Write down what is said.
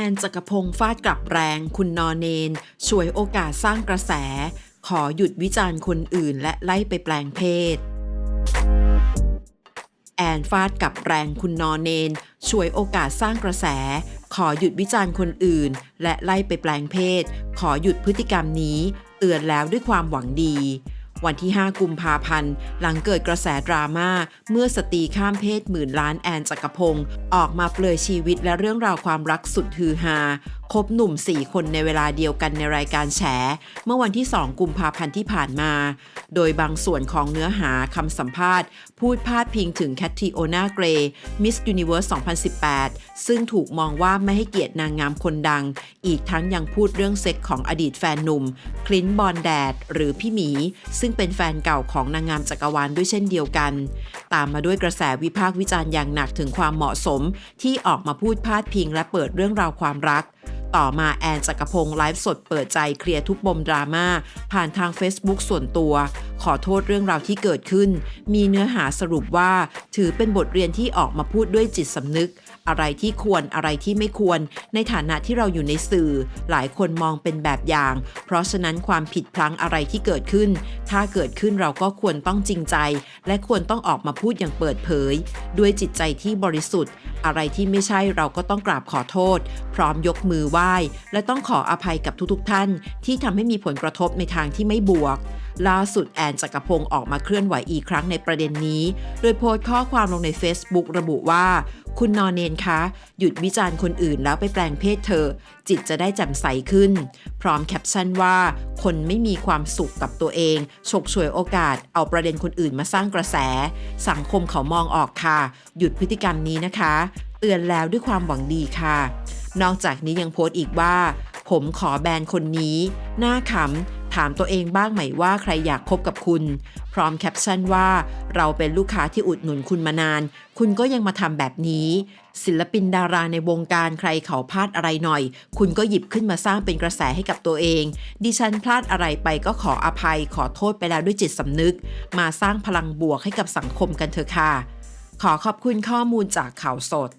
แอนจักรพงศ์ฟาดกลับแรงคุณนอเนนช่วยโอกาสสร้างกระแส ขอหยุดวิจารณ์คนอื่นและไล่ไปแปลงเพศ แอนฟาดกับแรงคุณนอเนนช่วยโอกาสสร้างกระแส ขอหยุดวิจารณ์คนอื่น และไล่ไปแปลงเพศ ขอหยุดพฤติกรรมนี้ เตือนแล้วด้วยความหวังดี วันที่ 5 กุมภาพันธ์ หลังเกิดกระแสดราม่า เมื่อสตรีข้ามเพศหมื่นล้านแอนจักรพงศ์ออกมาเปลือยชีวิตและเรื่องราวความรักสุดฮือฮา คบหนุ่ม 4 คนในเวลาเดียวกันในรายการแฉ เมื่อวันที่ 2 กุมภาพันธ์ที่ผ่านมา โดยบางส่วนของเนื้อหาคำสัมภาษณ์ พูดพาดพิงถึงแคทริโอนาเกรย์มิสยูนิเวอร์ส 2018 ซึ่งถูกมองว่าไม่ให้เกียรตินางงามคนดัง อีกทั้งยังพูดเรื่องเซ็กของอดีตแฟนหนุ่ม คลินต์บอลแดด หรือพี่หมี ซึ่งเป็นแฟนเก่าของนางงามจักรวาลด้วยเช่นเดียวกัน ตามมาด้วยกระแสวิพากษ์วิจารณ์อย่างหนักถึงความเหมาะสม ที่ออกมาพูดพาดพิงและเปิดเรื่องราวความรัก ต่อมาแอนจักรพงศ์ไลฟ์สดเปิดใจเคลียร์ทุกปมดราม่าผ่านทาง Facebook ส่วนตัว ขอโทษเรื่องราวที่เกิดขึ้น มีเนื้อหาสรุปว่า ถือเป็นบทเรียนที่ออกมาพูดด้วยจิตสำนึก อะไรที่ควรอะไรที่ไม่ควร ในฐานะที่เราอยู่ในสื่อ หลายคนมองเป็นแบบอย่าง เพราะฉะนั้นความผิดพลั้งอะไรที่เกิดขึ้น ถ้าเกิดขึ้นเราก็ควรต้องจริงใจ และควรต้องออกมาพูดอย่างเปิดเผย ด้วยจิตใจที่บริสุทธิ์ อะไรที่ไม่ใช่เราก็ต้องกราบขอโทษ พร้อมยกมือไหว้ และต้องขออภัยกับทุกๆท่าน ที่ทำให้มีผลกระทบในทางที่ไม่บวก ล่าสุดแอนจักรพงศ์ออกมาเคลื่อนไหวอีกครั้งในประเด็นนี้ โดยโพสต์ข้อความลงใน Facebook ระบุว่า คุณนอนเนนคะ หยุดวิจารณ์คนอื่นแล้วไปแปลงเพศเธอ จิตจะได้แจ่มใสขึ้น พร้อมแคปชั่นว่า คนไม่มีความสุขกับตัวเองฉกฉวยโอกาส เอาประเด็นคนอื่นมาสร้างกระแส สังคมเขามองออกค่ะ หยุดพฤติกรรมนี้นะคะ เตือนแล้วด้วยความหวังดีค่ะ นอกจากนี้ยังโพสต์อีกว่า ผมขอแบนคนนี้ หน้าขำ ถามตัวเองบ้างไหมว่าใครอยากคบกับคุณ พร้อมแคปชั่นว่าเราเป็นลูกค้าที่อุดหนุนคุณมานาน คุณก็ยังมาทำแบบนี้ ศิลปินดาราในวงการใครเขาพลาดอะไรหน่อย คุณก็หยิบขึ้นมาสร้างเป็นกระแสให้กับตัวเอง ดิฉันพลาดอะไรไปก็ขออภัยขอโทษไปแล้วด้วยจิตสำนึก มาสร้างพลังบวกให้กับสังคมกันเถอะค่ะ ขอขอบคุณข้อมูลจากข่าวสด